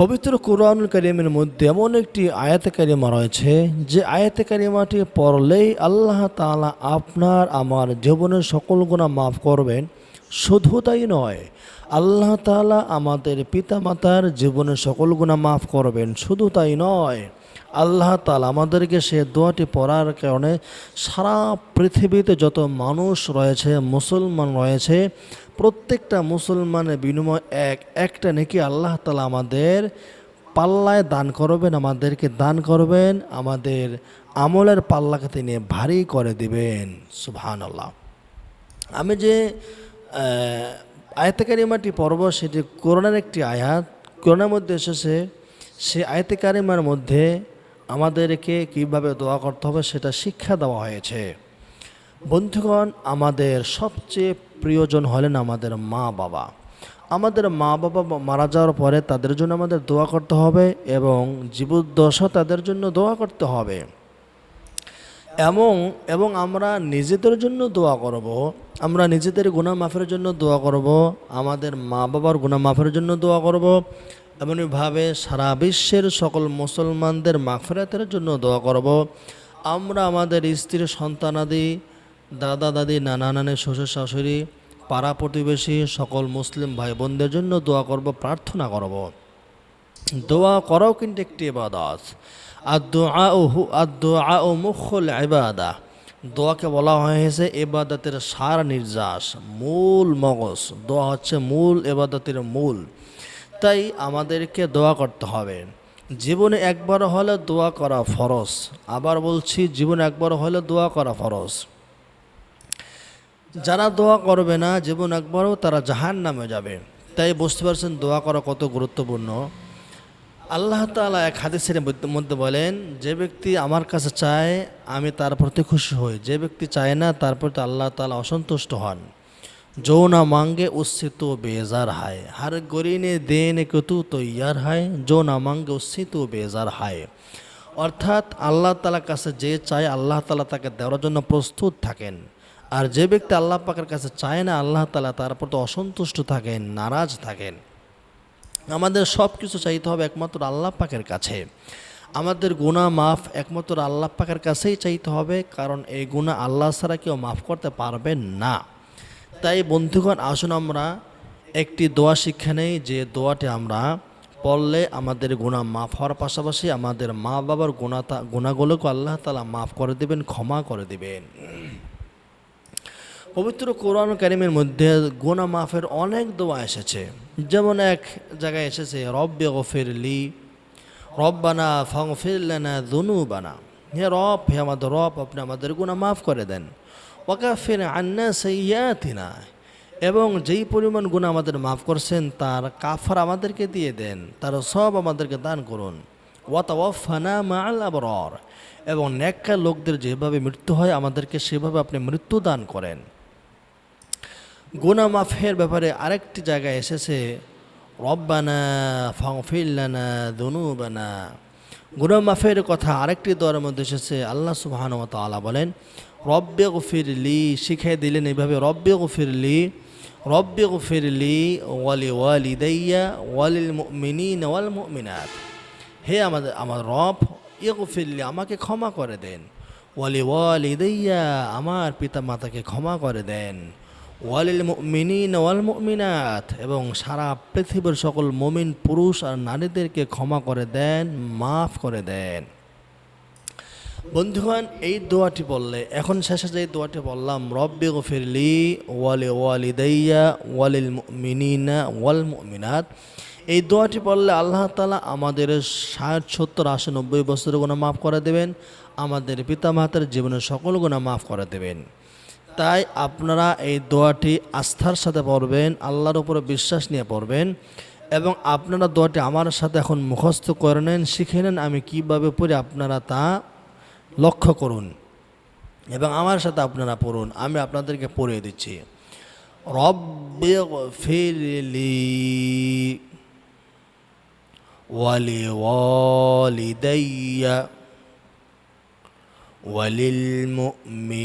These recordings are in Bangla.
পবিত্র কোরআন করিমের মধ্যে এমন একটি আয়াতকারিমা রয়েছে, যে আয়াতে কারিমাটি পড়লেই আল্লাহ তালা আপনার, আমার জীবনের সকল গুণা মাফ করবেন। শুধু তাই নয়, আল্লাহ তালা আমাদের পিতামাতার জীবনের সকল গুণা মাফ করবেন। শুধু তাই নয় আল্লাহ তাআলা আমাদেরকে সে দোয়াটি পড়ার কারণে সারা পৃথিবীতে যত মানুষ রয়েছে, মুসলমান রয়েছে, প্রত্যেকটা মুসলমানের বিনিময় এক, একটা নাকি আল্লাহ তালা আমাদের পাল্লায় দান করবেন, আমাদেরকে দান করবেন, আমাদের আমলের পাল্লাকে তিনি ভারী করে দিবেন। সুবহান আল্লাহ আমি যে আয়তে কারিমাটি পর্ব সেটি করোনার একটি আয়াত। করোনার মধ্যে এসেছে, সে আয়তে কারিমার মধ্যে আমাদেরকে কীভাবে দোয়া করতে হবে সেটা শিক্ষা দেওয়া হয়েছে। বন্ধুগণ, আমাদের সবচেয়ে প্রিয়জন হলেন আমাদের মা বাবা। আমাদের মা বাবা মারা যাওয়ার পরে তাদের জন্য আমাদের দোয়া করতে হবে এবং জীবদ্দশা তাদের জন্য দোয়া করতে হবে। এবং এবং আমরা নিজেদের জন্য দোয়া করব। আমরা নিজেদের গুণা মাফের জন্য দোয়া করব। আমাদের মা বাবার গুণা মাফের জন্য দোয়া করব। এমনইভাবে সারা বিশ্বের সকল মুসলমানদের মাফরাতের জন্য দোয়া করব। আমরা আমাদের স্ত্রী সন্তানাদি দাদা, দাদি, নানা, নানি, শ্বশুর, শাশুড়ি, পাড়া প্রতিবেশী, সকল মুসলিম ভাই বোনদের জন্য দোয়া করব, প্রার্থনা করব। দোয়া করাও কিন্তু একটি ইবাদত। আর দোয়া ও দোয়াকে বলা হয়েছে এবাদতের সার নির্যাস, মূল মগজ। দোয়া হচ্ছে মূল এবাদতের মূল। তাই আমাদেরকে দোয়া করতে হবে। জীবনে একবার হলে দোয়া করা ফরজ, আবার বলছি জীবনে একবার হলে দোয়া করা ফরজ। যারা দোয়া করবে না, জীবন একবারও তারা জাহান নামে যাবে। তাই বুঝতে পারছেন দোয়া করা কত গুরুত্বপূর্ণ। আল্লাহ তালা এক হাদিসের মধ্যে- বলেন, যে ব্যক্তি আমার কাছে চায়, আমি তার প্রতি খুশি হই। যে ব্যক্তি চায় না, তার প্রতি আল্লাহ তালা অসন্তুষ্ট হন। जो ना मांगे उससे तो बेजार है हर गोरी ने देने को तू तो यार है जो না মাঙ্গে उससे তো বেজার হয় অর্থাৎ আল্লাহ তালার কাছে যে চায় আল্লাহ তালা তাকে দেওয়ার জন্য প্রস্তুত থাকেন আর যে ব্যক্তি আল্লাহ পাকের কাছে চায় না আল্লাহ তালা তার প্রতি অসন্তুষ্ট থাকেন নারাজ থাকেন আমাদের সব কিছু চাইতে হবে একমাত্র আল্লাহ পাকের কাছে আমাদের গুণা মাফ একমাত্র আল্লাহ পাকের কাছেই চাইতে হবে কারণ এই গুণা আল্লাহ ছাড়া কেউ মাফ করতে পারবেন না তাই বন্ধুগণ, আসুন আমরা একটি দোয়া শিক্ষা নেই। যে দোয়াটি আমরা পড়লে আমাদের গুণা মাফ হওয়ার পাশাপাশি আমাদের মা বাবার গুণা গুণাগুলোকে আল্লাহ তালা মাফ করে দেবেন, ক্ষমা করে দেবেন। পবিত্র কোরআন কারিমের মধ্যে গুণা মাফের অনেক দোয়া এসেছে। যেমন এক জায়গায় এসেছে, রব্বে গফিরলি, রব্বানা ফংফিল্লানা দুনুবানা। হে রব, হে আমাদের রব, আপনি আমাদের গুণা মাফ করে দেন। ওয়াকাফির আন্না সৈয়াতিনা এবং যেই পরিমাণ গুণ আমাদের মাফ করছেন, তার কাফার আমাদেরকে দিয়ে দেন, তার সব আমাদেরকে দান করুন। ওয়াতাওয়াফানা মাল আবরর, এবং ন্যাক্কা লোকদের যেভাবে মৃত্যু হয়, আমাদেরকে সেভাবে আপনি মৃত্যু দান করেন। গুনা মাফের ব্যাপারে আরেকটি জায়গায় এসেছে, রব্বানা ফাংফিল্লানা দুনুবানা। গুনা মাফের কথা আরেকটি দোয়ার মধ্যে এসেছে, আল্লাহ সুবহান তাআলা বলেন, রব্বে গফিরলি শিখাই দিলেন এইভাবে, রব্বে গফিরলি রব্বে গফিরলি ওয়ালি ওয়ালিদাইয়া ওয়ালিল মুমিনিন ওয়াল মুমিনাত হে আমাদের, আমার রব ইয়গফিরলি আমাকে ক্ষমা করে দেন ওয়ালি ওয়ালিদাইয়া আমার পিতা মাতাকে ক্ষমা করে দেন ওয়ালিল মুমিনিন ওয়াল মুমিনাত এবং সারা পৃথিবীর সকল মুমিন পুরুষ আর নারীদেরকে ক্ষমা করে দেন, মাফ করে দেন। বন্ধুগণ, এই দোয়াটি বললে, এখন শেষে যে দোয়াটি বললাম, রব্বে গফিরলি ওয়ালি ওয়ালিদাইয়া ওয়ালিল মুমিনিনা ওয়াল মুমিনাত এই দোয়াটি পড়লে আল্লাহ তালা আমাদের ষাট, সত্তর, আশি, নব্বই বছরের গুণা মাফ করে দেবেন, আমাদের পিতা মাতার জীবনের সকল গুণা মাফ করে দেবেন। তাই আপনারা এই দোয়াটি আস্থার সাথে পড়বেন, আল্লাহর উপরে বিশ্বাস নিয়ে পড়বেন এবং আপনারা দোয়াটি আমার সাথে এখন মুখস্থ করে নেন, শিখে নেন আমি কীভাবে পড়ি আপনারা তা লক্ষ্য করুন এবং আমার সাথে আপনারা পড়ুন, আমি আপনাদেরকে পড়িয়ে দিচ্ছি। রব্বে ফিরলি ওয়ালি ওয়ালিদাইয়া وللمؤمنين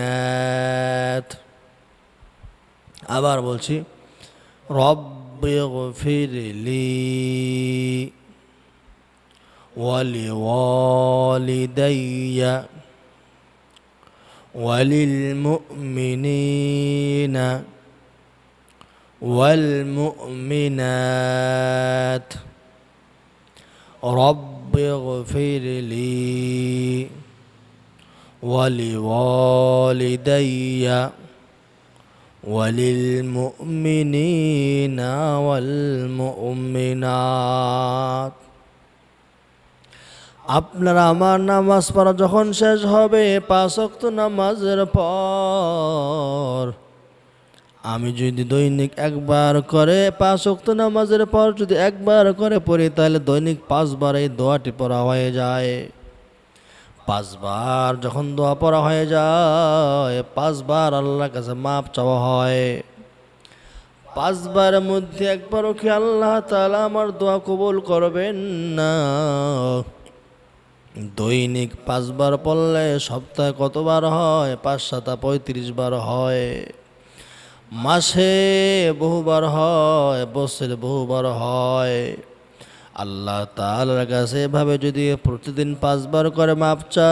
والمؤمنات আবার বলছি রব্বি গফিরলি ولوالدي وللمؤمنين والمؤمنات رب اغفر لي ولوالدي وللمؤمنين والمؤمنات আপনারা আমার নামাজ পড়া যখন শেষ হবে পাঁচ ওয়াক্ত নামাজের পর আমি যদি দৈনিক একবার করে পাঁচ অক্ত নামাজের পর যদি একবার করে পড়ি, তাহলে দৈনিক পাঁচবার এই দোয়াটি পড়া হয়ে যায়। পাঁচবার যখন দোয়া পড়া হয়ে যায়, পাঁচবার আল্লাহর কাছে মাপ চাওয়া হয়। পাঁচবারের মধ্যে একবারও কি আল্লাহ তাআলা আমার দোয়া কবুল করবেন না? দৈনিক পাঁচবার পড়লে সপ্তাহে কতবার হয়? পাঁচ সাতা পঁয়ত্রিশ বার হয়। মাসে বহুবার হয়, বছরে বহুবার হয়। আল্লাহ তাআলার কাছে এভাবে যদি প্রতিদিন পাঁচবার করে মাপ চাই,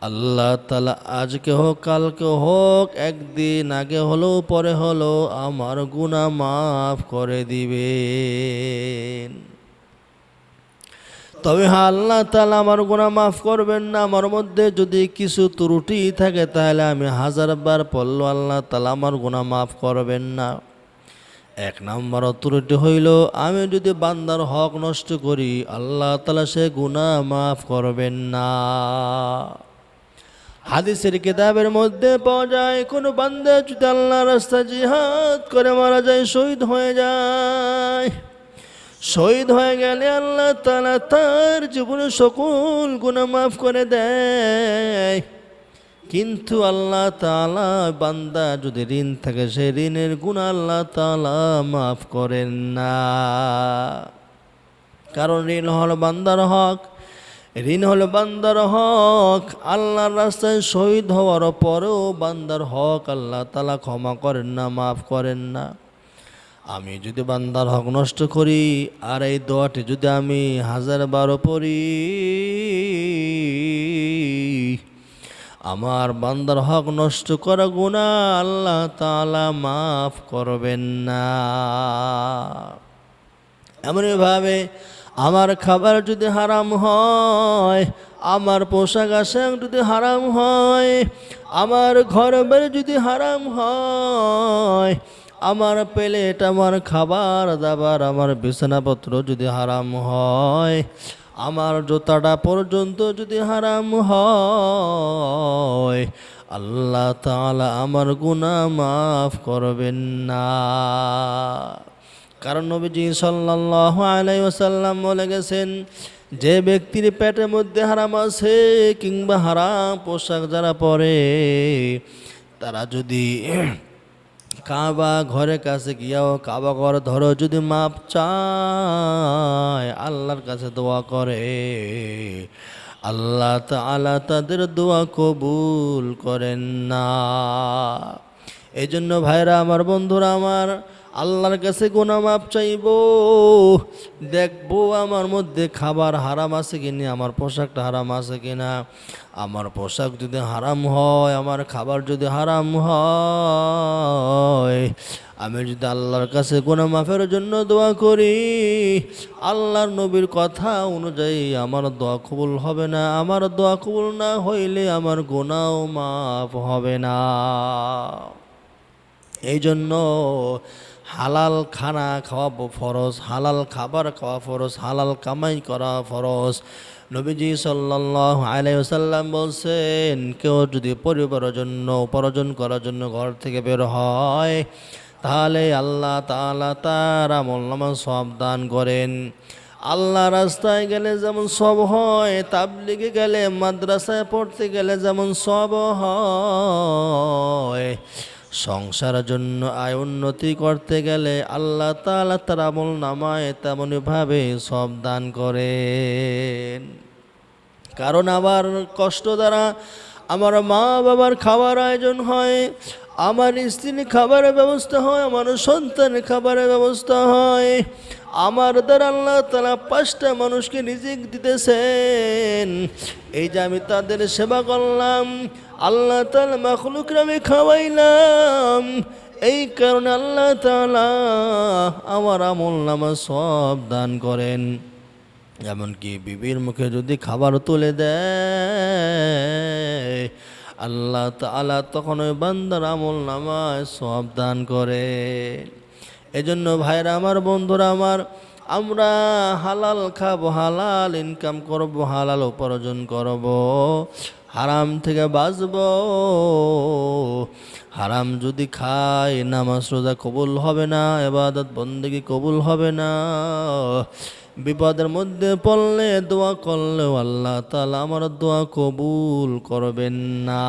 আল্লাহ তালা আজকে হোক, কালকে হোক, একদিন আগে হলো পরে হলো আমার গুণা মাফ করে দিবেন। তবে হ্যাঁ আল্লাহ তালা আমার গোনা মাফ করবেন না। আমার মধ্যে যদি কিছু ত্রুটি থাকে, তাহলে আমি হাজার বার পড়ল আল্লাহ তালা আমার গোনা মাফ করবেন না। এক নম্বর ত্রুটি হইল, আমি যদি বান্দার হক নষ্ট করি, আল্লাহ তালা সে গুণা মাফ করবেন না। হাদিসের কিতাবের মধ্যে পাওয়া যায়, কোনো বান্দা যদি আল্লাহ রাস্তা জিহাদ করে মারা যায়, শহীদ হয়ে যায়। শহীদ হয়ে গেলে আল্লাহ তালা তার জীবনে সকল গুণা মাফ করে দেয়। কিন্তু আল্লাহ তালা বান্দা যদি ঋণ থাকে সেই ঋণের গুণ আল্লাহ তালা মাফ করেন না। কারণ ঋণ হল বান্দার হক। ঋণ হলো বান্দার হক। আল্লাহর রাস্তায় শহীদ হওয়ার পরেও বান্দার হক আল্লাহ তালা ক্ষমা করেন না মাফ করেন না। আমি যদি বান্দার হক নষ্ট করি, আর এই দোয়াটি যদি আমি হাজার বারো পড়ি, আমার বান্দার হক নষ্ট করা গুণা আল্লাহ তালা মাফ করবেন না। এমনইভাবে আমার খাবার যদি হারাম হয়, আমার পোশাক আশাক যদি হারাম হয়, আমার ঘর বাড়ি যদি হারাম হয় আমার প্লেট, আমার খাবার, দাবার, আমার বিছানাপত্র যদি হারাম হয়, আমার জুতাটা পর্যন্ত যদি হারাম হয়, আল্লাহ তাআলা আমার গুনাহ মাফ করবেন না। কারণ নবীজি সাল্লাল্লাহু আলাইহি ওয়াসাল্লাম বলে গেছেন, যে ব্যক্তির পেটের মধ্যে হারাম আছে কিংবা হারাম পোশাক যারা পরে, তারা যদি কাবা ঘরের কাছে গিয়াও, কাবা ঘর ধরো, যদি মাপ চায়, আল্লাহর কাছে দোয়া করে। আল্লাহ আল্লাহ তাদের দোয়া কবুল করেন না। এই জন্য ভাইরা, আমার বন্ধুরা, আমার আল্লাহর কাছে গোনা মাপ চাইব। দেখব আমার মধ্যে খাবার হারাম আছে কিনা, আমার পোশাকটা হারাম আছে কিনা। আমার পোশাক যদি হারাম হয়, আমার খাবার যদি হারাম হয়, আমি যদি আল্লাহর কাছে গোনা মাফের জন্য দোয়া করি, আল্লাহর নবীর কথা অনুযায়ী আমার দোয়া কবুল হবে না, আমার দোয়া কবুল না হইলে আমার গোনাও মাফ হবে না। এই জন্য হালাল খানা খাওয়া ফরজ, হালাল খাবার খাওয়া ফরজ, হালাল কামাই করা ফরজ। নবীজি সাল্লাহ আলাইসাল্লাম বলছেন, কেউ যদি পরিবারের জন্য, উপার্জন করার জন্য ঘর থেকে বের হয়, তাহলে আল্লাহ তাআলা তার আমল নামা সব দান করেন। আল্লাহ রাস্তায় গেলে যেমন সব হয়, তাবলিগে গেলে, মাদ্রাসায় পড়তে গেলে যেমন সব হয়। সংসারের জন্য আয় উন্নতি করতে গেলে আল্লাহ তাআলা তার আমল নামায় তেমনইভাবে সব দান করেন। কারণ আবার কষ্ট দ্বারা আমার মা বাবার খাবার আয়োজন হয়, আমার স্ত্রীর খাবারের ব্যবস্থা হয়, আমার সন্তানের খাবারের ব্যবস্থা হয়। আমার দ্বারা আল্লাহ তালা পাঁচটা মানুষকে রিজিক দিতেছেন। এই যে আমি তাদের সেবা করলাম আল্লাহ তালা মাখলুকরা আমি খাওয়াইলাম। এই কারণে আল্লাহ তালা আমার আমল নামা সব দান করেন। এমনকি বিবির মুখে যদি খাবার তুলে দেয়, আল্লাহ তালা তখন ওই বান্দার আমল নামায় সব দান করে এজন্য ভাইরা, আমার বন্ধুরা, আমার আমরা হালাল খাব, হালাল ইনকাম করব, হালাল উপার্জন করব। হারাম থেকে বাঁচব। হারাম যদি খাই, নামাজ রোজা কবুল হবে না এবাদত বন্দেগী কবুল হবে না। বিপদের মধ্যে পড়লে দোয়া করলেও আল্লাহ তালা আমার দোয়া কবুল করবেন না।